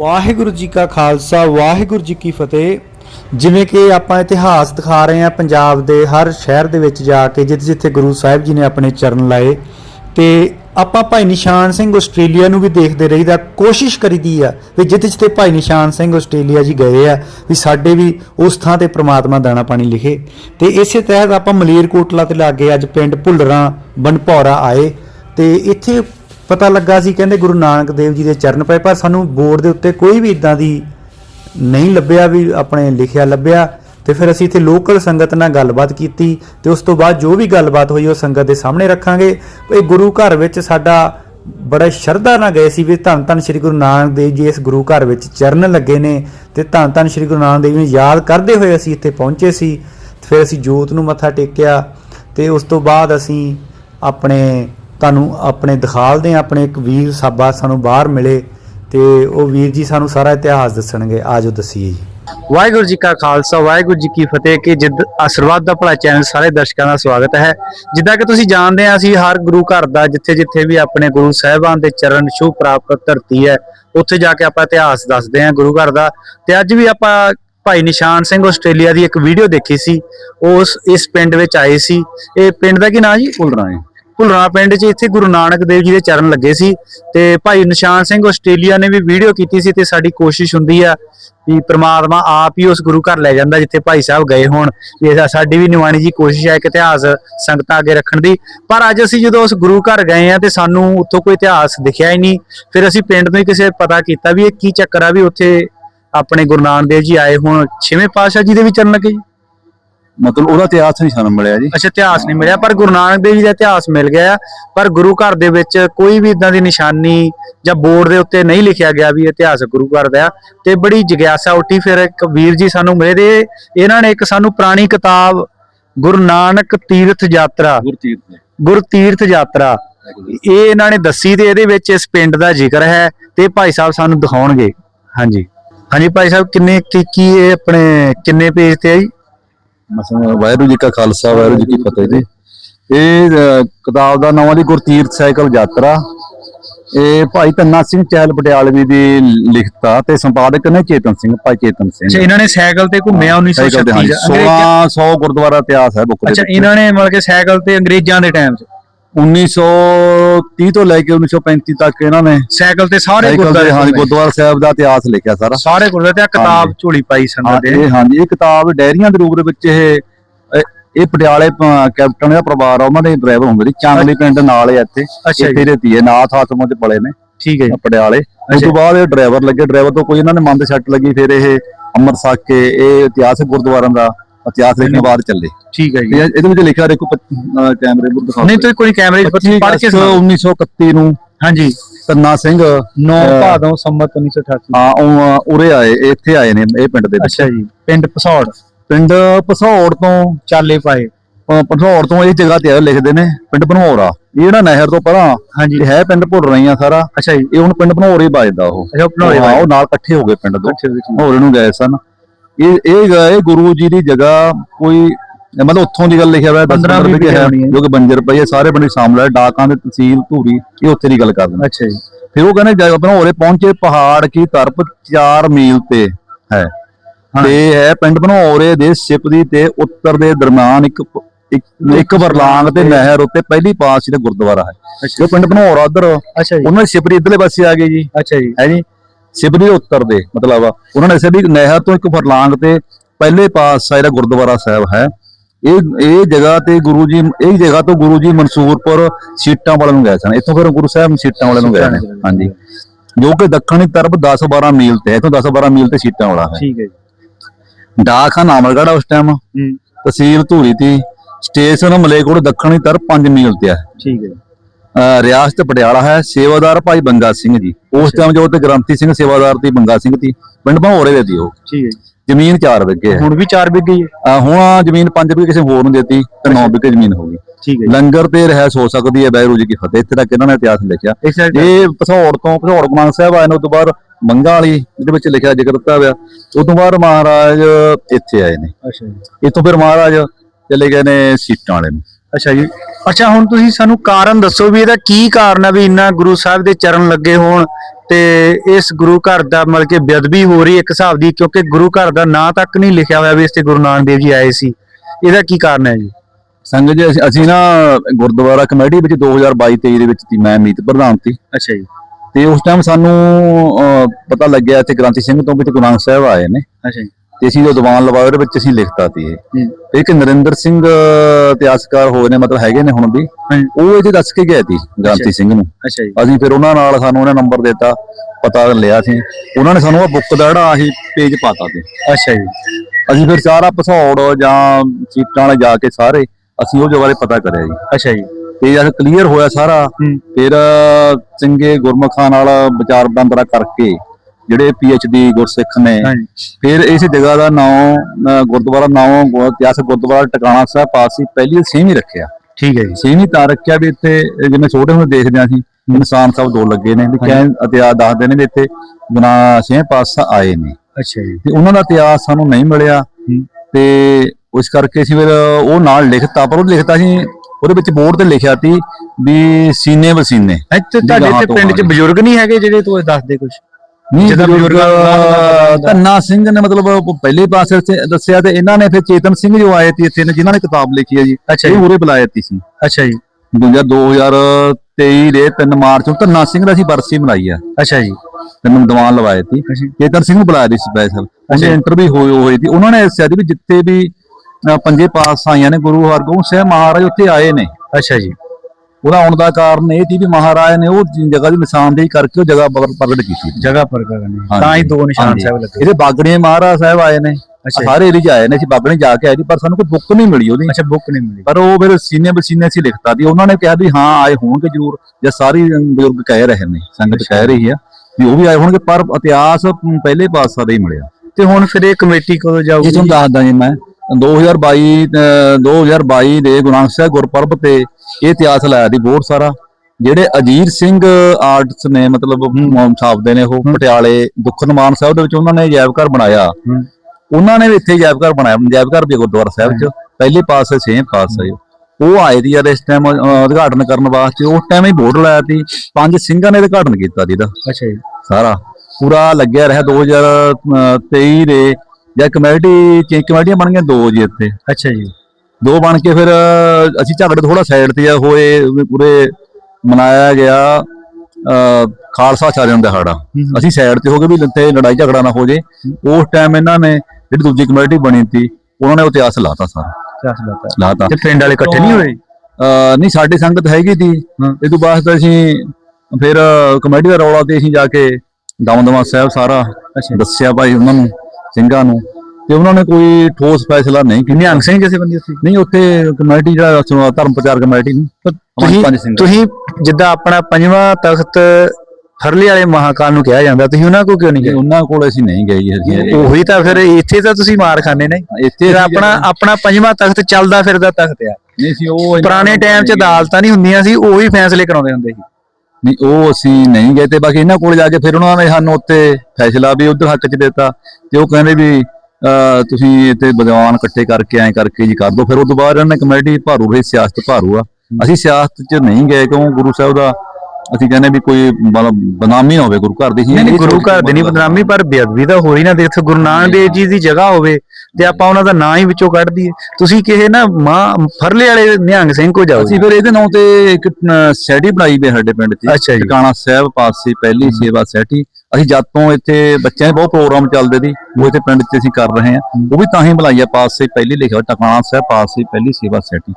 ਵਾਹਿਗੁਰੂ ਜੀ ਕਾ ਖਾਲਸਾ, ਵਾਹਿਗੁਰੂ ਜੀ ਕੀ ਫਤਿਹ। ਜਿਵੇਂ ਕਿ ਆਪਾਂ ਇਤਿਹਾਸ ਦਿਖਾ ਰਹੇ ਹਾਂ ਪੰਜਾਬ ਦੇ ਹਰ ਸ਼ਹਿਰ ਦੇ ਵਿੱਚ ਜਾ ਕੇ, ਜਿੱਥੇ ਜਿੱਥੇ ਗੁਰੂ ਸਾਹਿਬ ਜੀ ਨੇ ਆਪਣੇ ਚਰਨ ਲਾਏ। ਤੇ ਆਪਾਂ ਭਾਈ ਨਿਸ਼ਾਨ ਸਿੰਘ ਆਸਟ੍ਰੇਲੀਆ ਨੂੰ ਵੀ ਦੇਖਦੇ ਰਹੀਦਾ, ਕੋਸ਼ਿਸ਼ ਕਰੀਦੀ ਆ ਵੀ ਜਿੱਥੇ ਜਿੱਥੇ ਭਾਈ ਨਿਸ਼ਾਨ ਸਿੰਘ ਆਸਟ੍ਰੇਲੀਆ ਜੀ ਗਏ ਆ, ਵੀ ਸਾਡੇ ਵੀ ਉਸ ਥਾਂ ਤੇ ਪ੍ਰਮਾਤਮਾ ਦਾਣਾ ਪਾਣੀ ਲਿਖੇ। ਤੇ ਇਸੇ ਤਹਿਤ ਆਪਾਂ ਮਲੇਰਕੋਟਲਾ ਤੇ ਲਾਗੇ ਅੱਜ ਪਿੰਡ ਭੁੱਲਰਾਂ ਬੰਡਪੌਰਾ ਆਏ। ਤੇ ਇੱਥੇ ਪਤਾ ਲੱਗਾ ਸੀ, ਕਹਿੰਦੇ ਗੁਰੂ ਨਾਨਕ ਦੇਵ ਜੀ ਦੇ ਚਰਨ ਪਏ, ਪਰ ਸਾਨੂੰ ਬੋਰਡ ਦੇ ਉੱਤੇ ਕੋਈ ਵੀ ਇਦਾਂ ਦੀ ਨਹੀਂ ਲੱਭਿਆ ਵੀ ਆਪਣੇ ਲਿਖਿਆ ਲੱਭਿਆ। ਤੇ ਫਿਰ ਅਸੀਂ ਇੱਥੇ ਲੋਕਲ ਸੰਗਤ ਨਾਲ ਗੱਲਬਾਤ ਕੀਤੀ ਤੇ ਉਸ ਤੋਂ ਬਾਅਦ ਜੋ ਵੀ ਗੱਲਬਾਤ ਹੋਈ, ਉਹ ਸੰਗਤ ਦੇ ਸਾਹਮਣੇ ਰੱਖਾਂਗੇ। ਇਹ ਗੁਰੂ ਘਰ ਵਿੱਚ ਸਾਡਾ ਬੜਾ ਸ਼ਰਧਾ ਨਾਲ ਗਏ ਸੀ ਵੀ ਧੰਨ ਧੰਨ ਸ੍ਰੀ ਗੁਰੂ ਨਾਨਕ ਦੇਵ ਜੀ ਇਸ ਗੁਰੂ ਘਰ ਵਿੱਚ ਚਰਨ ਲੱਗੇ ਨੇ ਤੇ ਧੰਨ ਧੰਨ ਸ੍ਰੀ ਗੁਰੂ ਨਾਨਕ ਦੇਵ ਜੀ ਨੂੰ ਯਾਦ ਕਰਦੇ ਹੋਏ ਅਸੀਂ ਇੱਥੇ ਪਹੁੰਚੇ ਸੀ। ਫਿਰ ਅਸੀਂ ਜੋਤ ਨੂੰ ਮੱਥਾ ਟੇਕਿਆ ਤੇ ਉਸ ਤੋਂ ਬਾਅਦ ਅਸੀਂ ਆਪਣੇ ਤੁਹਾਨੂੰ ਆਪਣੇ ਦਿਖਾਲਦੇ ਹਾਂ ਆਪਣੇ ਇੱਕ ਵੀਰ ਸਾਬਾ ਸਾਨੂੰ ਬਾਹਰ ਮਿਲੇ ਤੇ ਉਹ ਵੀਰ ਜੀ ਸਾਨੂੰ ਸਾਰਾ ਇਤਿਹਾਸ ਦੱਸਣਗੇ। ਆਜੋ ਦਸੀਏ ਜੀ। ਵਾਹਿਗੁਰੂ ਜੀ ਕਾ ਖਾਲਸਾ ਵਾਹਿਗੁਰੂ ਜੀ ਕੀ ਫਤਿਹ। ਕਿ ਜਿੱਦ ਆਸ਼ੀਰਵਾਦ ਦਾ ਭਲਾ ਚੈਨਲ ਸਾਰੇ ਦਰਸ਼ਕਾਂ ਦਾ ਸਵਾਗਤ ਹੈ। ਜਿੱਦਾਂ ਕਿ ਤੁਸੀਂ ਜਾਣਦੇ ਆ ਅਸੀਂ ਹਰ ਗੁਰੂ ਘਰ ਦਾ ਜਿੱਥੇ ਜਿੱਥੇ ਵੀ ਆਪਣੇ ਗੁਰੂ ਸਾਹਿਬਾਨ ਦੇ ਚਰਨ ਛੂਹ ਪ੍ਰਾਪਤ ਧਰਤੀ ਹੈ ਉੱਥੇ ਜਾ ਕੇ ਆਪਾਂ ਇਤਿਹਾਸ ਦੱਸਦੇ ਆ ਗੁਰੂ ਘਰ ਦਾ। ਤੇ ਅੱਜ ਵੀ ਆਪਾਂ ਭਾਈ ਨਿਸ਼ਾਨ ਸਿੰਘ ਆਸਟ੍ਰੇਲੀਆ ਦੀ ਇੱਕ ਵੀਡੀਓ ਦੇਖੀ ਸੀ। ਉਸ ਇਸ ਪਿੰਡ ਵਿੱਚ ਆਏ ਸੀ। ਇਹ ਪਿੰਡ ਦਾ ਕੀ ਨਾਂ ਜੀ? ਭੁੱਲਣਾ ਹੈ ਭੁੱਲਣਾ ਪਿੰਡ 'ਚ ਇੱਥੇ ਗੁਰੂ ਨਾਨਕ ਦੇਵ ਜੀ ਦੇ ਚਰਨ ਲੱਗੇ ਸੀ ਤੇ ਭਾਈ ਨਿਸ਼ਾਨ ਸਿੰਘ ਆਸਟ੍ਰੇਲੀਆ ਨੇ ਵੀ ਵੀਡੀਓ ਕੀਤੀ ਸੀ ਤੇ ਸਾਡੀ ਕੋਸ਼ਿਸ਼ ਹੁੰਦੀ ਆ ਵੀ ਪ੍ਰਮਾਤਮਾ ਆਪ ਹੀ ਉਸ ਗੁਰੂ ਘਰ ਲੈ ਜਾਂਦਾ ਜਿੱਥੇ ਭਾਈ ਸਾਹਿਬ ਗਏ ਹੋਣ। ਇਹ ਸਾਡੀ ਵੀ ਨਿਵਾਣੀ ਜੀ ਕੋਸ਼ਿਸ਼ ਹੈ ਇੱਕ ਇਤਿਹਾਸ ਸੰਗਤਾਂ ਅੱਗੇ ਰੱਖਣ ਦੀ। ਪਰ ਅੱਜ ਅਸੀਂ ਜਦੋਂ ਉਸ ਗੁਰੂ ਘਰ ਗਏ ਆ ਤੇ ਸਾਨੂੰ ਉੱਥੋਂ ਕੋਈ ਇਤਿਹਾਸ ਦਿਖਿਆ ਹੀ ਨਹੀਂ। ਫਿਰ ਅਸੀਂ ਪਿੰਡ ਤੋਂ ਹੀ ਕਿਸੇ ਪਤਾ ਕੀਤਾ ਵੀ ਇਹ ਕੀ ਚੱਕਰ ਆ ਵੀ ਉੱਥੇ ਆਪਣੇ ਗੁਰੂ ਨਾਨਕ ਦੇਵ ਜੀ ਆਏ ਹੋਣ। ਛੇਵੇਂ ਪਾਤਸ਼ਾਹ ਜੀ ਦੇ ਵੀ ਚਰਨ ਲੱਗੇ ਜੀ। ਮਤਲਬ ਉਹਦਾ ਇਤਿਹਾਸ ਨਹੀਂ ਸਾਨੂੰ ਮਿਲਿਆ ਜੀ। ਅੱਛਾ ਇਤਿਹਾਸ ਨਹੀਂ ਮਿਲਿਆ ਪਰ ਗੁਰੂ ਨਾਨਕ ਦੇਵ ਜੀ ਦਾ ਇਤਿਹਾਸ ਮਿਲ ਗਿਆ ਪਰ ਗੁਰੂ ਘਰ ਦੇ ਵਿੱਚ ਕੋਈ ਵੀ ਇਦਾਂ ਦੀ ਨਿਸ਼ਾਨੀ ਜਾਂ ਬੋਰਡ ਦੇ ਉੱਤੇ ਨਹੀਂ ਲਿਖਿਆ ਗਿਆ ਵੀ ਇਤਿਹਾਸ ਗੁਰੂ ਘਰ ਦਾ। ਤੇ ਬੜੀ ਜਿਗਿਆਸਾ ਉੱਠੀ ਫਿਰ ਇੱਕ ਵੀਰ ਜੀ ਸਾਨੂੰ ਮਿਲੇ ਤੇ ਇਹਨਾਂ ਨੇ ਇੱਕ ਸਾਨੂੰ ਪੁਰਾਣੀ ਕਿਤਾਬ ਗੁਰੂ ਨਾਨਕ ਤੀਰਥ ਯਾਤਰਾ ਗੁਰ ਤੀਰਥ ਯਾਤਰਾ ਇਹ ਇਹਨਾਂ ਨੇ ਦੱਸੀ ਤੇ ਇਹਦੇ ਵਿੱਚ ਇਸ ਪਿੰਡ ਦਾ ਜ਼ਿਕਰ ਹੈ ਤੇ ਭਾਈ ਸਾਹਿਬ ਸਾਨੂੰ ਦਿਖਾਉਣਗੇ। ਹਾਂਜੀ। ਹਾਂਜੀ ਭਾਈ ਸਾਹਿਬ ਕਿੰਨੇ ਕੀ ਕੀ ਇਹ ਆਪਣੇ ਕਿੰਨੇ ਪੇਜ ਤੇ ਆ ਜੀ? ਵਾਹਿਗੁਰੂ ਜੀ ਕਾ ਖਾਲਸਾ ਵਾਹਿਗੁਰੂ ਜੀ ਕੀ ਫਤਿਹ ਜੀ। ਇਹ ਕਿਤਾਬ ਦਾ ਨਾਮ ਹੈ ਜੀ ਗੁਰਤੀਰਥ ਸਾਈਕਲ ਯਾਤਰਾ। ਇਹ ਭਾਈ ਧੰਨਾ ਸਿੰਘ ਚਹਿਲ ਪਟਿਆਲਵੀ ਦੀ ਲਿਖਤਾ ਤੇ ਸੰਪਾਦਕ ਨੇ ਚੇਤਨ ਸਿੰਘ ਭਾਈ ਚੇਤਨ ਸਿੰਘ। ਅੱਛਾ ਇਹਨਾਂ ਨੇ ਸਾਈਕਲ ਤੇ ਘੁੰਮਿਆ ਸਾਈਕਲ ਦੇ 1936 ਹਾਂਜੀ ਚ। ਅੰਗਰੇਜ਼ਾਂ 1600 ਗੁਰਦੁਆਰਾ ਇਤਿਹਾਸ ਹੈ ਬੁੱਕ ਦੇ ਅੱਛਾ ਇਹਨਾਂ ਨੇ ਮਤਲਬ ਕਿ ਸਾਈਕਲ ਤੇ ਅੰਗਰੇਜ਼ਾਂ ਦੇ ਟਾਈਮ 'ਚ। 1930 ਤੋਂ ਲੈ ਕੇ 1935 ਤੱਕ ਇਹਨਾਂ ਨੇ ਸਾਈਕਲ ਤੇ ਸਾਰੇ ਸਾਈਕਲ ਗੁਰਦੁਆਰੇ ਦੇ ਹਾਂਜੀ ਘੁੰਮੇ। ਗੁਰਦੁਆਰਾ ਸਾਹਿਬ ਦਾ ਇਤਿਹਾਸ ਲਿਖਿਆ ਸਾਰਾ। ਸਾਰੇ ਗੁਰਦੁਆਰੇ ਤੇ ਆਹ ਕਿਤਾਬ ਹਾਂਜੀ। ਝੋਲੀ ਪਾਈ ਸੰਗਤ ਦੇ। ਇਹ ਹਾਂਜੀ ਇਹ ਕਿਤਾਬ ਡੈਰੀਆਂ ਦੇ ਰੂਪ ਦੇ ਵਿੱਚ ਇਹ ਇਹ- ਇਹ ਪਟਿਆਲੇ ਕੈਪਟਨ ਦਾ ਪਰਿਵਾਰ ਆ ਉਹਨਾਂ ਦੇ ਡਰਾਈਵਰ ਹੁੰਦੇ ਸੀ। ਚਾਂਗਲੀ ਪਿੰਡ ਨਾਲ ਹੈ ਇੱਥੇ। ਅੱਛਾ ਇੱਥੇ ਜੀ ਰਹਤੀ ਹੈ ਨਾਥ ਆਤਮਾ ਚ ਪਲੇ ਨੇ। ਠੀਕ ਹੈ ਜੀ। ਪਟਿਆਲੇ। ਉਸ। ਤੋਂ ਬਾਅਦ ਇਹ ਡਰਾਈਵਰ ਲੱਗੇ। ਡਰਾਈਵਰ ਤੋਂ ਕੋਈ ਇਹਨਾਂ ਨੇ ਮਨ ਦੇ ਸੱਟ ਲੱਗੀ ਫਿਰ ਇਹ ਅੰਮ੍ਰਿਤ ਛਕ ਕੇ ਇਹ ਇਤਿਹਾਸਕ ਗੁਰਦੁਆਰਿਆਂ ਦਾ ਇਤਿਹਾਸ ਲਿਖਣ ਬਾਅਦ ਚੱਲੇ। ਠੀਕ ਹੈ ਜੀ। ਇਹ- ਇਹਦੇ ਵਿੱਚ ਲਿਖਿਆ ਦੇਖੋ ਪ- ਅਹ ਕੈਮਰੇ ਨੂੰ ਦਿਖਾਓ। ਨਹੀਂ ਤੁਸੀਂ ਕੋਈ ਕੈਮਰੇ 'ਚ ਪੜ੍ਹ ਕੇ ਸੁਣਾਓ। 1931 ਨੂੰ। ਹਾਂਜੀ। ਧੰਨਾ ਸਿੰਘ 9 ਅਹ, ਭਾਦੋਂ ਸੰਮਤ 1988 ਆ ਉਹ ਉਰੇ ਆਏ ਇੱਥੇ ਆਏ ਨੇ ਇਹ ਪਿੰਡ ਦੇ ਵਿੱਚ। ਅੱਛਾ ਜੀ। ਪਿੰਡ ਪਸੌੜ। ਪਿੰਡ ਪਸੌੜ ਤੋਂ ਚਾਲੇ ਪਾਏ। ਪਠੌੜ ਤੋਂ ਇਹ ਜਗ੍ਹਾ ਤੇ ਆਏ ਲਿਖਦੇ ਨੇ ਪਿੰਡ ਭਨੌਰ ਆ। ਇਹ ਜਿਹੜਾ ਨਹਿਰ ਤੋਂ ਪਰਾਂ ਹਾਂਜੀ। ਇਹ ਹੈ ਪਿੰਡ ਭੁੱਲ ਰਹੀਆਂ ਸਾਰਾ। ਅੱਛਾ ਜੀ। ਇਹ ਹੁਣ ਪਿੰਡ ਭਨੌਰ ਹੀ ਵੱਜਦਾ ਉਹ। ਅੱਛਾ ਭਨੋਰੇ ਹਾਂ, ਉਹ ਨਾਲ ਇਕੱਠੇ ਹੋ ਗਏ ਪਿੰਡ ਤੋਂ ਭਨੌਰੇ ਨੂੰ ਗਏ ਸਨ। ਇਹ ਇਹ ਗਏ ਗੁਰੂ ਜੀ ਦੀ ਜਗ੍ਹਾ ਕੋਈ ਇਹ ਮਤਲਬ ਉੱਥੋਂ ਦੀ ਗੱਲ ਲਿਖਿਆ ਹੋਇਆ 10 ਪੰਦਰਾਂ 15 ਵੀਹ ਰੁਪਏ ਹੈ ਹੋਣੀ ਹੈ। ਜੋ ਕਿ ਬੰਜਰ ਹੈ ਸਾਰੇ ਬੰਦੇ ਸਾਹਮਣੇ ਡਾਕਾਂ ਦੇ ਤਹਿਸੀਲ ਧੂਰੀ ਇਹ ਉੱਥੇ ਦੀ ਗੱਲ ਕਰਦੇ ਅੱਛਾ ਜੀ। ਫਿਰ ਉਹ ਕਹਿੰਦੇ ਜਦ ਭਨੌਰੇ ਪਹੁੰਚੇ ਪਹਾੜ ਕੀ ਤਰਫ 4 ਮੀਲ ਤੇ ਹੈ। ਹਾਂ। ਤੇ ਹੈ ਪਿੰਡ ਭਨੌਰੇ ਦੇ ਸਿਪਦੀ ਤੇ ਉੱਤਰ ਦੇ ਦਰਮਿਆਨ ਇੱਕ ਇੱਕ ਵਰਲਾਂਗ ਤੇ ਨਹਿਰ ਉੱਤੇ ਪਹਿਲੀ ਪਾਸ ਦਾ ਗੁਰਦੁਆਰਾ ਹੈ। ਜੋ ਪਿੰਡ ਭਨੌਰ ਆ ਉਧਰ ਅੱਛਾ ਜੀ। ਉਹਨਾਂ ਦੀ ਸਿਪਰੀ ਇਧਰਲੇ ਪਾਸੇ ਆ ਗਈ ਜੀ। ਅੱਛਾ ਜੀ। ਹੈ ਜੀ। ਸਿਪਰੀ ਦੇ ਉੱਤਰ ਦੇ ਮਤਲਬ ਉਹਨਾਂ ਨੇ ਦੱਸਿਆ ਵੀ ਨਹਿਰ ਤੋਂ ਇੱਕ ਫਰਲਾਂਗ ਤੇ ਪਹਿਲੇ ਪਾਸ ਜਿਹੜਾ ਗੁਰਦੁਆਰਾ ਸਾਹਿਬ ਹੈ। ਇਹ ਇਹ ਜਗ੍ਹਾ ਤੇ ਗੁਰੂ ਜੀ ਇਹ ਜਗ੍ਹਾ ਤੋਂ ਗੁਰੂ ਜੀ ਮਨਸੂਰਪੁਰ ਸੀਟਾਂ ਵਾਲੇ ਨੂੰ ਗਏ ਸਨ। ਇੱਥੋਂ ਫਿਰ ਗੁਰੂ ਸਾਹਿਬ ਸੀਟਾਂ ਵਾਲੇ ਨੂੰ ਗਏ ਨੇ। ਹਾਂਜੀ। ਜੋ ਕਿ ਦੱਖਣੀ ਤਰਫ 10 12 ਮੀਲ ਤੇ ਹੈ। ਇੱਥੋਂ 10 12 ਮੀਲ ਤੇ ਸੀਟਾਂ ਵਾਲਾ ਹੈ। ਠੀਕ ਹੈ ਜੀ। ਡਾਕਖਾਨਾ ਅਮਰਗੜਾ ਉਸ ਟਾਈਮ ਹੂੰ। ਤਹਿਸੀਲ ਧੂਰੀ ਤੀ ਸਟੇਸ਼ਨ ਮਲੇਕੋਟ ਦੱਖਣੀ ਤਰਫ 5 ਮੀਲ ਤੇ ਹੈ। ਠੀਕ ਹੈ ਰਿਆਸਤ ਪਟਿਆਲਾ ਹੈ ਸੇਵਾਦਾਰ ਭਾਈ ਬੰਗਾ ਸਿੰਘ ਜੀ। ਉਸ ਟਾਈਮ ਜੋ ਤੇ ਗ੍ਰੰਥੀ ਸਿੰਘ ਸੇਵਾਦਾਰ ਦੀ ਬੰਗਾ ਸਿੰਘ ਦੀ ਪਿੰਡ ਭਨੋਰੇ ਦੇ ਦੀ ਉਹ। ਠੀਕ ਹੈ ਜੀ। ਜ਼ਮੀਨ 4 ਵਿਗੇ ਹੈ। ਹੁਣ ਵੀ 4 ਵਿਗੇ ਹੀ ਹੈ? ਹੁਣ ਜ਼ਮੀਨ 5 ਵਿਗੇ ਕਿਸੇ ਹੋਰ ਨੂੰ ਦਿੱਤੀ ਤੇ 9 ਵਿਗੇ ਜ਼ਮੀਨ ਹੋ ਗਈ। ਠੀਕ ਹੈ ਜੀ। ਲੰਗਰ ਤੇ ਰਹਿਸ ਹੋ ਸਕਦੀ ਹੈ ਬੈਰੂ ਜੀ ਕੀ ਫਤਿਹ। ਇੱਥੇ ਤੱਕ ਇਹਨਾਂ ਨੇ ਇਤਿਹਾਸ ਲਿਖਿਆ। ਇਹ ਪਸੌੜ ਤੋਂ ਪਸੌੜ ਗੁਰਨਾਨਕ ਸਾਹਿਬ ਆਏ ਨੇ ਉਸ ਤੋਂ ਬਾਅਦ ਮੰਗਾ ਵਾਲੀ ਜਿਹਦੇ ਵਿੱਚ ਲਿਖਿਆ ਜ਼ਿਕਰ ਦਿੱਤਾ ਹੋਇਆ। ਉਸ ਤੋਂ ਬਾਅਦ ਮਹਾਰਾਜ ਇੱਥੇ ਆਏ ਨੇ। ਅੱਛਾ ਜੀ। ਇੱਥੋਂ ਫਿਰ ਮਹਾਰਾਜ ਚਲੇ ਗਏ ਨੇ ਸੀਟਾਂ ਵਾਲੇ ਨੂੰ। ਅੱਛਾ ਜੀ। ਅੱਛਾ ਹੁਣ ਤੁਸੀਂ ਸਾਨੂੰ ਕਾਰਨ ਦੱਸੋ ਵੀ ਇਹਦਾ ਕੀ ਕਾਰਨ ਹੈ ਵੀ ਇੰਨਾ ਗੁਰੂ ਸਾਹਿਬ ਦੇ ਚਰਨ ਲੱਗੇ ਹੋਣ ਤੇ ਇਸ ਗੁਰੂ ਘਰ ਦਾ ਮਤਲਬ ਕਿ ਬੇਅਦਬੀ ਹੋ ਰਹੀ ਇੱਕ ਹਿਸਾਬ ਦੀ ਕਿਉਂਕਿ ਗੁਰੂ ਘਰ ਦਾ ਨਾਂ ਤੱਕ ਨਹੀਂ ਲਿਖਿਆ ਹੋਇਆ ਵੀ ਇਸ ਤੇ ਗੁਰੂ ਨਾਨਕ ਦੇਵ ਜੀ ਆਏ ਸੀ। ਇਹਦਾ ਕੀ ਕਾਰਨ ਹੈ ਜੀ? ਸੰਗਤ ਜੀ ਅਸੀਂ- ਅਸੀਂ ਨਾ ਗੁਰਦੁਆਰਾ ਕਮੇਟੀ ਵਿੱਚ 2022-23 ਦੇ ਵਿੱਚ ਸੀ ਮੈਂ ਮੀਤ ਪ੍ਰਧਾਨ ਸੀ ਅੱਛਾ ਜੀ। ਤੇ ਉਸ ਟਾਈਮ ਸਾਨੂੰ ਅਹ, ਪਤਾ ਲੱਗਿਆ ਇੱਥੇ ਗ੍ਰੰਥੀ ਸਿੰਘ ਤੋਂ ਵਿੱਚ ਗੁਰੂ ਨਾਨਕ ਸਾਹਿਬ ਆਏ ਨੇ। ਅੱਛਾ ਜੀ। ਤੇ ਅਸੀਂ ਜੋ ਦੀਵਾਨ ਲਵਾਏ ਉਹਦੇ ਵਿੱਚ ਅਸੀਂ ਲਿਖਤਾ ਸੀ ਇਹ। ਇੱਕ ਨਰਿੰਦਰ ਸਿੰਘ ਇਤਿਹਾਸਕਾਰ ਹੋਏ ਨੇ ਮਤਲਬ ਹੈਗੇ ਨੇ ਹੁਣ ਵੀ। ਉਹ ਇਹ ਦੱਸ ਕੇ ਗਏ ਸੀ। ਗ੍ਰੰਥੀ ਸਿੰਘ ਨੂੰ। ਅਸੀਂ ਫਿਰ ਉਹਨਾਂ ਨਾਲ ਸਾਨੂੰ ਉਹਨੇ ਨੰਬਰ ਦਿੱਤਾ ਪਤਾ ਲਿਆ ਸੀ। ਉਹਨਾਂ ਨੇ ਸਾਨੂੰ ਉਹ ਬੁੱਕ ਦਾ ਜਿਹੜਾ ਅਸੀਂ ਪੇਜ ਪਾਤਾ ਸੀ। ਅੱਛਾ ਜੀ। ਅਸੀਂ ਫਿਰ ਸਾਰਾ ਪਸੌੜ ਜਾਂ ਸੀਟਾਂ ਵਾਲੇ ਜਾ ਕੇ ਸਾਰੇ ਅਸੀਂ ਉਹ ਜਗ੍ਹਾ ਬਾਰੇ ਪਤਾ ਕਰਿਆ ਜੀ। ਅੱਛਾ ਜੀ। ਤੇ ਜਦ ਕਲੀਅਰ ਹੋਇਆ ਸਾਰਾ ਫਿਰ ਚੰਗੇ ਗੁਰਮਖਾਂ ਨਾਲ ਵਿਚਾਰ ਵਟਾਂਦਰਾ ਕਰਕੇ ਜਿਹੜੇ ਡੀ ਗੁਰਸਿੱਖ ਨੇ ਫਿਰ ਇਸ ਜਗ੍ਹਾ ਦਾ ਨਾਮ ਗੁਰਦੁਆਰਾ ਨਾਮ ਇਤਿਹਾਸਕ ਗੁਰਦੁਆਰਾ ਟਿਕਾਣਾ ਸਾਹਿਬ ਪਾਸੀ ਪਹਿਲੀ ਛੇਵੀਂ ਰੱਖਿਆ। ਠੀਕ ਹੈ ਜੀ। ਛੇਵੀਂ ਤਾਂ ਰੱਖਿਆ ਵੀ ਇੱਥੇ ਜਿਵੇਂ ਛੋਟੇ ਹੁੰਦੇ ਦੇਖਦੇ ਹਾਂ ਅਸੀਂ ਇਨਸਾਨ ਸਾਹਿਬ ਦੋ ਲੱਗੇ ਨੇ ਵੀ ਕਹਿ ਇਤਿਹਾਸ ਦੱਸਦੇ ਨੇ ਵੀ ਇੱਥੇ ਗੁਨਾ ਛੇਵੇਂ ਪਾਤਸ਼ਾਹ ਆਏ ਨੇ। ਅੱਛਾ ਜੀ। ਤੇ ਉਹਨਾਂ ਦਾ ਇਤਿਹਾਸ ਸਾਨੂੰ ਨਹੀਂ ਮਿਲਿਆ। ਹੂੰ। ਤੇ ਉਸ ਕਰਕੇ ਅਸੀਂ ਫਿਰ ਉਹ ਨਾਲ ਲਿਖਤਾ ਪਰ ਉਹ ਲਿਖਤਾ ਸੀ ਉਹਦੇ ਵਿੱਚ ਬੋਰਡ ਤੇ ਲਿਖਿਆ ਸੀ ਵੀ ਸੀਨੇ ਵਸੀਨੇ। ਇੱਥੇ ਤੁਹਾਡੇ ਇੱਥੇ ਤੋਂ ਪਿੰਡ 'ਚ ਆ। ਬਜ਼ੁਰਗ ਨਹੀਂ ਹੈਗੇ ਜਿਹੜੇ ਤੂੰ ਦੱਸਦੇ ਕੁਝ ਜਿਹਦਾ ਬਜ਼ੁਰਗ। ਧੰਨਾ ਸਿੰਘ ਨੇ ਮਤਲਬ ਪਹਿਲੇ ਪਾਸੇ ਸੇ ਦੱਸਿਆ ਤੇ ਇਹਨਾਂ ਨੇ ਫਿਰ ਚੇਤਨ ਸਿੰਘ ਜੋ ਆਏ ਸੀ ਇੱਥੇ ਨੇ ਜਿਨ੍ਹਾਂ ਨੇ ਕਿਤਾਬ ਲਿਖੀ ਹੈ ਜੀ ਅੱਛਾ ਇਹ ਜੀ। ਉਰੇ ਬੁਲਾਏ ਸੀ ਅੱਛਾ ਜੀ। 2023 ਦੇ 3 ਮਾਰਚ ਨੂੰ ਧੰਨਾ ਸਿੰਘ ਦਾ ਅਸੀਂ ਬਰਸੀ ਮਨਾਈ ਆ ਅੱਛਾ ਜੀ। ਤੈਨੂੰ ਦੀਵਾਨ ਲਵਾਏ ਅੱਛਾ ਚੇਤਨ ਸਿੰਘ ਨੂੰ ਬੁਲਾਇਆ ਸੀ ਸਪੈਸ਼ਲ ਉਹਨੇ। ਇੰਟਰਵਿਊ ਹੋਈ ਹੋਈ ਸੀ। ਉਹਨਾਂ ਨੇ ਦੱਸਿਆ ਸੀ ਵੀ ਜਿੱਥੇ ਵੀ ਪੰਜੇ ਪਾਤਸ਼ਾਹੀਆਂ ਨੇ ਗੁਰੂ ਹਰਗੋਬਿੰਦ ਸਾਹਿਬ ਮਹਾਰਾਜ ਉੱਥੇ ਆਏ ਨੇ। ਅੱਛਾ ਜੀ। ਉਹਦਾ ਆਉਣ ਦਾ ਕਾਰਨ ਇਹ ਸੀ ਵੀ ਮਹਾਰਾਜ ਨੇ ਉਹ ਜਗ੍ਹਾ ਦੀ ਨਿਸ਼ਾਨਦੇਹੀ ਕਰਕੇ ਉਹ ਜਗ੍ਹਾ ਪ੍ਰਗ- ਪ੍ਰਗਟ ਕੀਤੀ ਜਗ੍ਹਾ ਪਰ ਕਰਨੇ। ਤਾਂ ਹੀ ਦੋ ਨਿਸ਼ਾਨ। ਸਾਹਿਬ ਲੱਗੇ। ਇਹਦੇ ਬਾਗੜੇ ਮਹਾਰਾਜ ਸਾਹਿਬ ਆਏ ਨੇ। ਜੀ। ਸਾਰੇ ਏਰੀਆ 'ਚ ਆਏ ਨੇ। ਅਸੀਂ ਬਾਗੜੇ ਜਾ ਕੇ ਆਏ ਸੀ ਪਰ ਸਾਨੂੰ ਕੋਈ ਬੁੱਕ ਨਹੀਂ ਮਿਲੀ ਉਹਦੀ। ਅੱਛਾ ਬੁੱਕ ਨਹੀਂ ਮਿਲੀ। ਪਰ ਉਹ ਫਿਰ ਸੀਨੇ ਬਸੀਨੇ ਸੀ ਲਿਖਤਾ ਦੀ ਉਹਨਾਂ ਨੇ ਕਿਹਾ ਵੀ ਹਾਂ ਆਏ ਹੋਣਗੇ ਜ਼ਰੂਰ। ਜਾਂ ਸਾਰੀ ਬਜ਼ੁਰਗ ਕਹਿ ਰਹੇ ਨੇ ਸੰਗਤ ਕਹਿ ਰਹੀ ਆ ਵੀ ਉਹ ਵੀ ਆਏ ਹੋਣਗੇ ਪਰ ਇਤਿਹਾਸ ਪਹਿਲੇ ਪਾਤਸ਼ਾਹ ਦਾ ਹੀ ਮਿਲਿਆ। ਤੇ ਹੁਣ ਫਿਰ ਇਹ ਕਮੇਟੀ ਕਦੋਂ ਇਹ ਜਾਊਗੀ ਤੁਹਾਨੂੰ ਦੱਸਦਾ ਜੀ ਮੈਂ। 2022 ਅਹ 2022 ਦੇ ਗੁਰੂ ਸਾਹਿਬ ਗੁਰਪੁਰਬ ਤੇ ਇਹ ਇਤਿਹਾਸ ਲਾਇਆ ਦੀ ਬਹੁਤ ਸਾਰਾ। ਜਿਹੜੇ ਅਜੀਤ ਸਿੰਘ ਆਰਟਸ ਨੇ ਮਤਲਬ ਛਾਪਦੇ ਨੇ ਉਹ ਪਟਿਆਲੇ ਦੁੱਖਨਮਾਨ ਸਾਹਿਬ ਦੇ ਵਿੱਚ ਉਹਨਾਂ ਨੇ ਅਜਾਇਬ ਘਰ ਬਣਾਇਆ। ਉਹਨਾਂ ਨੇ ਇੱਥੇ ਅਜਾਇਬ ਘਰ ਬਣਾਇਆ ਅਜਾਇਬ ਘਰ ਵੀ ਗੁਰਦੁਆਰਾ ਸਾਹਿਬ 'ਚ। ਪਹਿਲੇ ਪਾਸੇ ਛੇਵੇਂ ਪਾਸੇ ਉਹ ਆਏ ਦੀ ਯਾਰ ਇਸ ਟਾਈਮ ਉਦਘਾਟਨ ਕਰਨ ਵਾਸਤੇ। ਉਸ ਟਾਈਮ ਹੀ ਬੋਰਡ ਲਾਇਆ ਸੀ। ਪੰਜ ਸਿੰਘਾਂ ਨੇ ਉਦਘਾਟਨ ਕੀਤਾ ਸੀ ਇਹਦਾ। ਅੱਛਾ ਜੀ। ਸਾਰਾ। ਪੂਰਾ ਲੱਗਿਆ ਰਿਹਾ 2023 ਦੇ। ਜਾਂ ਕਮੇਟੀ ਕਮੇਟੀਆਂ ਬਣ ਗਈਆਂ ਦੋ ਜੀ ਇੱਥੇ। ਅੱਛਾ ਜੀ। ਦੋ ਬਣ ਕੇ ਫਿਰ ਅਸੀਂ ਝਗੜੇ ਥੋੜਾ ਸਾਈਡ ਤੇ ਹੋਏ ਪੂਰੇ ਮਨਾਇਆ ਗਿਆ ਖਾਲਸਾ ਚਾਰਿਆਂ ਦਾ ਦਿਹਾੜਾ ਅਸੀਂ ਸਾਈਡ ਤੇ ਹੋ ਗਏ ਵੀ ਇੱਥੇ ਲੜਾਈ ਝਗੜਾ ਨਾ ਹੋ ਜੇ। ਉਸ ਟਾਈਮ ਇਹਨਾਂ ਨੇ ਜਿਹੜੀ ਦੂਜੀ ਕਮੇਟੀ ਬਣੀ ਸੀ ਉਹਨਾਂ ਨੇ ਇਤਿਹਾਸ ਲਾਤਾ ਸਾਰਾ। ਦੱਸ ਬਤਾ ਲਾਤਾ। ਤੇ ਪਿੰਡ ਵਾਲੇ ਇਕੱਠੇ ਨਹੀਂ ਹੋਏ? ਨਹੀਂ ਸਾਡੀ ਸੰਗਤ ਹੈਗੀ ਸੀ। ਇਹ ਤੋਂ ਬਾਅਦ ਤਾਂ ਅਸੀਂ ਫਿਰ ਕਮੇਟੀ ਦਾ ਰੌਲਾ ਤੇ ਅਸੀਂ ਜਾ ਕੇ ਦਮਦਮਾ ਸਾਹਿਬ ਸਾਰਾ ਦੱਸਿਆ ਭਾਈ ਉਹਨਾਂ ਨੂੰ ਸਿੰਘਾਂ ਨੂੰ। ਤੇ ਉਹਨਾਂ ਨੇ ਕੋਈ ਠੋਸ ਫੈਸਲਾ ਨਹੀਂ ਕੀਤਾ। ਨਿਹੰਗ ਸਿੰਘ ਕਿਸੇ ਬੰਦੇ ਉੱਥੇ ਨਹੀਂ ਉੱਥੇ ਕਮੇਟੀ ਜਿਹੜਾ ਧਰਮ ਪ੍ਰਚਾਰ ਕਮੇਟੀ ਨੂੰ ਤੁਸੀਂ ਤੁਸੀਂ ਜਿੱਦਾਂ ਆਪਣਾ ਪੰਜਵਾਂ ਤਖਤ ਫਰਲੇ ਵਾਲੇ ਮਹਾਕਾਲ ਨੂੰ ਕਿਹਾ ਜਾਂਦਾ ਤੁਸੀਂ ਉਹਨਾਂ ਕੋ ਕਿਉਂ ਨਹੀਂ ਗਏ? ਉਹਨਾਂ ਕੋਲ ਅਸੀਂ ਨਹੀਂ ਗਏ ਜੀ ਅਸੀਂ ਉਹੀ ਤਾਂ ਫਿਰ ਇੱਥੇ ਤਾਂ ਤੁਸੀਂ ਮਾਰ ਖਾਣੇ ਨੇ। ਇੱਥੇ ਆਪਣਾ ਆਪਣਾ ਪੰਜਵਾਂ ਤਖਤ ਚੱਲਦਾ ਫਿਰਦਾ ਤਖਤ ਆ। ਨਹੀਂ ਸੀ ਉਹ ਪੁਰਾਣੇ ਟਾਈਮ 'ਚ ਅਦਾਲਤਾਂ ਨਹੀਂ ਹੁੰਦੀਆਂ ਸੀ ਉਹੀ ਫੈਸਲੇ ਕਰਾਉਂਦੇ ਹੁੰਦੇ ਸੀ। ਨਹੀਂ ਉਹ ਅਸੀਂ ਨਹੀਂ ਗਏ ਤੇ ਬਾਕੀ ਇਹਨਾਂ ਕੋਲ ਜਾ ਕੇ ਫਿਰ ਉਹਨਾਂ ਨੇ ਸਾਨੂੰ ਉੱਤੇ ਫੈਸਲਾ ਵੀ ਉਧਰ ਹੱਕ 'ਚ ਦਿੱਤਾ ਤੇ ਉਹ ਕਹਿੰਦੇ ਵੀ ਤੁਸੀਂ ਇੱਥੇ ਵਿਦਵਾਨ ਇਕੱਠੇ ਕਰਕੇ ਐਂ ਕਰਕੇ ਜੀ ਕਰ ਦੋ। ਫਿਰ ਉਸ ਤੋਂ ਬਾਅਦ ਇਹਨਾਂ ਨੇ ਕਮੇਟੀ ਭਾਰੂ ਰਹੀ ਸਿਆਸਤ ਭਾਰੂ ਆ। ਅਸੀਂ ਸਿਆਸਤ 'ਚ ਨਹੀਂ ਗਏ ਕਿਉਂ? ਗੁਰੂ ਸਾਹਿਬ ਦਾ ਅਸੀਂ ਕਹਿੰਦੇ ਵੀ ਕੋਈ ਬਦਨਾਮੀ ਨਾ ਹੋਵੇ ਗੁਰੂ ਘਰ ਦੀ। ਨਹੀਂ ਗੁਰੂ ਘਰ ਦੀ ਨਹੀਂ ਬਦਨਾਮੀ ਪਰ ਬੇਅਦਬੀ ਤਾਂ ਹੋ ਰਹੀ ਨਾ। ਦੇਖ ਗੁਰੂ ਨਾਨਕ ਦੇਵ ਜੀ ਦੀ ਜਗ੍ਹਾ ਹੋਵੇ ਤੇ ਆਪਾਂ ਉਹਨਾਂ ਦਾ ਨਾਂ ਹੀ ਵਿੱਚੋਂ ਕੱਢ ਦਈਏ। ਤੁਸੀਂ ਕਿਸੇ ਨਾ ਮਾਂ ਫਰਲੇ ਵਾਲੇ ਨਿਹੰਗ ਸਿੰਘ ਕੋ ਜਾਓ। ਅਸੀਂ ਫਿਰ ਇਹਦੇ ਨਾਂ ਤੇ ਇੱਕ ਸੈਟੀ ਬਣਾਈ ਵੀ ਸਾਡੇ ਪਿੰਡ 'ਚ। ਟਿਕਾਣਾ ਸਾਹਿਬ ਪਾਸੇ ਪਹਿਲੀ ਸੇਵਾ ਸੈਟੀ। ਅਸੀਂ ਜਦ ਤੋਂ ਇੱਥੇ ਬੱਚਿਆਂ ਦੇ ਬਹੁਤ ਪ੍ਰੋਗਰਾਮ ਚੱਲਦੇ ਸੀ ਉਹ ਇੱਥੇ ਪਿੰਡ 'ਚ ਅਸੀਂ ਕਰ ਰਹੇ ਹਾਂ। ਉਹ ਵੀ ਤਾਂ ਹੀ ਬੁਲਾਈ ਆ ਪਾਸੇ ਪਹਿਲੀ ਲਿਖਿਆ ਹੋਇਆ ਟਿਕਾਣਾ ਸਾਹਿਬ ਪਾਸੇ ਪਹਿਲੀ ਸੇਵਾ ਸੈਟੀ।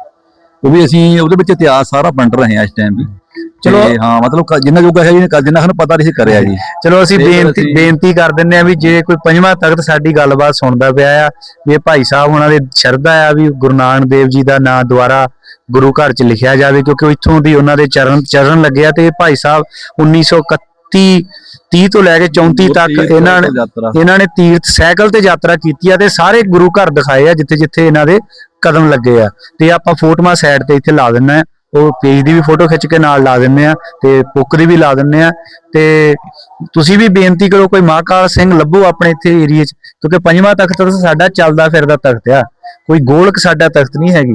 ਉਹ ਵੀ ਅਸੀਂ ਉਹਦੇ ਵਿੱਚ ਇਤਿਹਾਸ ਸਾਰਾ ਵੰਡ ਰਹੇ ਹਾਂ ਇਸ ਟਾਈਮ ਵੀ। ਚਲੋ। ਹਾਂ ਮਤਲਬ ਜਿੰਨਾ ਜੋਗਾ ਹੈ ਜੀ ਜਿੰਨਾ ਸਾਨੂੰ ਪਤਾ ਨਹੀਂ ਸੀ ਕਰਿਆ ਜੀ। ਚਲੋ ਅਸੀਂ ਬੇਨਤੀ ਬੇਨਤੀ ਕਰ ਦਿੰਦੇ ਆ ਵੀ ਜੇ ਕੋਈ ਪੰਜਵਾਂ ਤਖਤ ਸਾਡੀ ਗੱਲਬਾਤ ਸੁਣਦਾ ਪਿਆ ਆ ਵੀ ਭਾਈ ਸਾਹਿਬ ਉਹਨਾਂ ਦੇ ਸ਼ਰਧਾ ਆ ਵੀ ਗੁਰੂ ਨਾਨਕ ਦੇਵ ਜੀ ਦਾ ਨਾਂ ਦੁਆਰਾ ਗੁਰੂ ਘਰ 'ਚ ਲਿਖਿਆ ਜਾਵੇ ਕਿਉਂਕਿ ਇੱਥੋਂ ਦੀ ਉਹਨਾਂ ਦੇ ਚਰਨ ਚਰਨ ਲੱਗੇ ਆ ਤੇ ਭਾਈ ਸਾਹਿਬ 1931 30 ਤੋਂ ਲੈ ਕੇ 34 ਤੱਕ ਇਹਨਾਂ ਨੇ ਇਹਨਾਂ ਨੇ ਤੀਰਥ ਸਾਈਕਲ ਤੇ ਯਾਤਰਾ ਕੀਤੀ ਆ ਤੇ ਸਾਰੇ ਗੁਰੂ ਘਰ ਦਿਖਾਏ ਆ ਜਿੱਥੇ ਜਿੱਥੇ ਇਹਨਾਂ ਦੇ ਕਦਮ ਲੱਗੇ ਆ। ਤੇ ਆਪਾਂ ਫੋਟੋਆਂ ਸਾਈਡ ਤੇ ਇੱਥੇ ਲਾ ਦਿੰਨਾ ਆ। ਉਹ ਪੇਜ ਦੀ ਵੀ ਫੋਟੋ ਖਿੱਚ ਕੇ ਨਾਲ ਲਾ ਦਿੰਨੇ ਆ ਤੇ ਬੁੱਕ ਦੀ ਵੀ ਲਾ ਦਿੰਨੇ ਆ। ਤੇ ਤੁਸੀਂ ਵੀ ਬੇਨਤੀ ਕਰੋ ਕੋਈ ਮਹਾਕਾਲ ਸਿੰਘ ਲੱਭੋ ਆਪਣੇ ਇੱਥੇ ਏਰੀਏ 'ਚ ਕਿਉਂਕਿ ਪੰਜਵਾਂ ਤਖਤ ਤਾਂ ਸਾਡਾ ਚੱਲਦਾ ਫਿਰਦਾ ਤਖਤ ਆ। ਕੋਈ ਗੋਲਕ ਸਾਡਾ ਤਖਤ ਨਹੀਂ ਹੈਗੀ।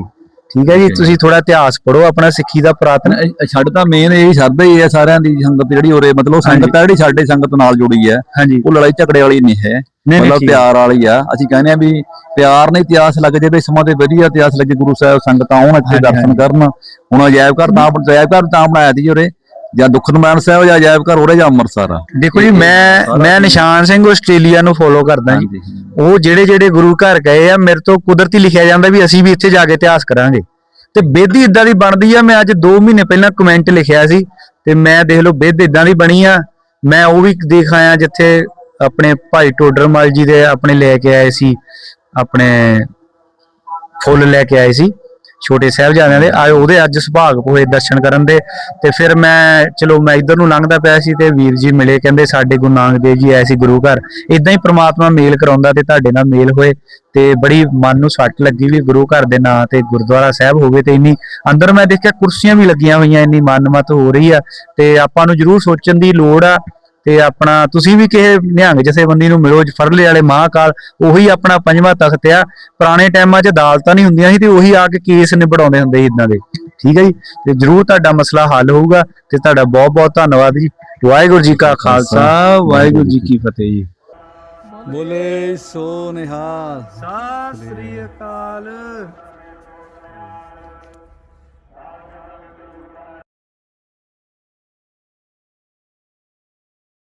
ਠੀਕ ਹੈ ਜੀ. ਤੁਸੀਂ ਥੋੜਾ ਇਤਿਹਾਸ ਪੜੋ ਆਪਣਾ ਸਿੱਖੀ ਦਾ ਪੁਰਾਤਨ। ਛੱਡ ਤਾਂ ਮੇਨ ਇਹ ਸ਼ਰਧਾ ਹੀ ਹੈ ਸਾਰਿਆਂ ਦੀ ਸੰਗਤ ਜਿਹੜੀ ਉਰੇ ਮਤਲਬ ਸੰਗਤ ਆ ਜਿਹੜੀ ਸਾਡੇ ਸੰਗਤ ਨਾਲ ਜੁੜੀ ਹੈ ਹਾਂਜੀ। ਉਹ ਲੜਾਈ ਝਗੜੇ ਵਾਲੀ ਨਹੀਂ ਹੈ। ਮਤਲਬ ਪਿਆਰ ਵਾਲੀ ਆ। ਅਸੀਂ ਕਹਿੰਦੇ ਆ ਵੀ ਪਿਆਰ ਨਾਲ ਇਤਿਹਾਸ ਲੱਗ ਜੇ ਤੇ ਸਮਾਂ ਤੇ ਵਧੀਆ ਇਤਿਹਾਸ ਲੱਗੇ ਗੁਰੂ ਸਾਹਿਬ ਸੰਗਤਾਂ ਆਉਣ ਇੱਥੇ ਦਰਸ਼ਨ। ਕਰਨ। ਹੁਣ ਅਜਾਇਬ ਘਰ ਤਾਂ ਅਜਾਇਬ ਘਰ ਤਾਂ ਬਣਾਇਆ ਸੀ ਉਰੇ। ਜਾਂ ਦੁਖਨਮਾਨ ਸਾਹਿਬ ਜਾਂ ਅਜਾਇਬ ਘਰ ਉਰੇ ਜਾਂ ਅੰਮ੍ਰਿਤਸਰ? ਆ ਦੇਖੋ ਜੀ ਮੈਂ ਮੈਂ ਨਿਸ਼ਾਨ ਸਿੰਘ ਆਸਟ੍ਰੇਲੀਆ ਨੂੰ ਫੋਲੋ ਕਰਦਾ ਜੀ। ਉਹ ਜਿਹੜੇ ਜਿਹੜੇ ਗੁਰੂ ਘਰ ਗਏ ਆ ਮੇਰੇ ਤੋਂ ਕੁਦਰਤੀ ਲਿਖਿਆ ਜਾਂਦਾ ਵੀ ਅਸੀਂ ਵੀ ਇੱਥੇ ਜਾ ਕੇ ਇਤਿਹਾਸ ਕਰਾਂਗੇ। ਤੇ ਬੇਦੀ ਇਦਾਂ ਦੀ ਬਣਦੀ ਆ ਮੈਂ ਅੱਜ 2 ਮਹੀਨੇ ਪਹਿਲਾਂ ਕਮੈਂਟ ਲਿਖਿਆ ਸੀ। ਤੇ ਮੈਂ ਦੇਖ ਲਓ ਬੇਦ ਇਦਾਂ ਦੀ ਬਣੀ ਆ। ਮੈਂ ਉਹ ਵੀ ਦੇਖ ਆਇਆ ਜਿੱਥੇ ਆਪਣੇ ਭਾਈ ਟੋਡਰਮਲ ਜੀ ਦੇ ਆਪਣੇ ਲੈ ਕੇ ਆਏ ਸੀ ਆਪਣੇ ਫੁੱਲ ਲੈ ਕੇ ਆਏ ਸੀ। ਛੋਟੇ ਸਾਹਿਬਜ਼ਾਦਿਆਂ ਦੇ ਆਏ ਉਹਦੇ ਅੱਜ ਸੁਭਾਗ ਹੋਏ ਦਰਸ਼ਨ ਕਰਨ ਦੇ। ਤੇ ਫਿਰ ਮੈਂ, ਚਲੋ ਮੈਂ ਇਧਰ ਨੂੰ ਲੰਘਦਾ ਪਿਆ ਸੀ ਤੇ ਵੀਰ ਜੀ ਮਿਲੇ, ਕਹਿੰਦੇ ਸਾਡੇ ਗੁਰੂ ਨਾਨਕ ਦੇਵ ਜੀ, ਆਏ ਸੀ ਗੁਰੂ ਘਰ। ਇਦਾਂ ਹੀ ਪ੍ਰਮਾਤਮਾ ਮੇਲ ਕਰਾਉਂਦਾ ਤੇ ਤੁਹਾਡੇ ਨਾਲ ਮੇਲ ਹੋਏ ਤੇ ਬੜੀ ਮਨ ਨੂੰ ਸੱਟ ਲੱਗੀ ਵੀ ਗੁਰੂ ਘਰ ਦੇ ਨਾਂ ਤੇ ਗੁਰਦੁਆਰਾ ਸਾਹਿਬ ਹੋਵੇ ਤੇ ਇੰਨੀ ਅੰਦਰ ਮੈਂ ਦੇਖਿਆ ਕੁਰਸੀਆਂ ਵੀ ਲੱਗੀਆਂ ਹੋਈਆਂ, ਇੰਨੀ ਮਨਮਤ ਹੋ ਰਹੀ ਆ ਤੇ ਆਪਾਂ ਨੂੰ ਜ਼ਰੂਰ ਸੋਚਣ ਦੀ ਲੋੜ ਆ ਤੇ ਆਪਣਾ ਤੁਸੀਂ ਵੀ ਕਿਸੇ ਨਿਹੰਗ ਜਥੇਬੰਦੀ ਨੂੰ ਮਿਲੋ ਫਰਲੇ ਵਾਲੇ ਮਹਾਕਾਲ ਉਹੀ ਆਪਣਾ ਪੰਜਵਾਂ ਤਖਤ ਆ। ਪੁਰਾਣੇ ਟਾਈਮਾਂ 'ਚ ਅਦਾਲਤਾਂ ਨਹੀਂ ਹੁੰਦੀਆਂ ਸੀ ਤੇ ਉਹੀ ਆ ਕੇ ਕੇਸ ਨਿਬੜਾਉਂਦੇ ਹੁੰਦੇ ਸੀ ਇਦਾਂ ਦੇ। ਠੀਕ ਹੈ ਜੀ? ਤੇ ਜ਼ਰੂਰ ਤੁਹਾਡਾ ਮਸਲਾ ਹੱਲ ਹੋਊਗਾ ਤੇ ਤੁਹਾਡਾ ਬਹੁਤ ਬਹੁਤ ਧੰਨਵਾਦ ਜੀ। ਵਾਹਿਗੁਰੂ ਜੀ ਕਾ ਖਾਲਸਾ ਵਾਹਿਗੁਰੂ ਜੀ ਕੀ ਫਤਿਹ ਜੀ। ਬੋਲੇ ਸੋ ਨਿਹਾਲ। ਸਤਿ ਸ੍ਰੀ ਅਕਾਲ।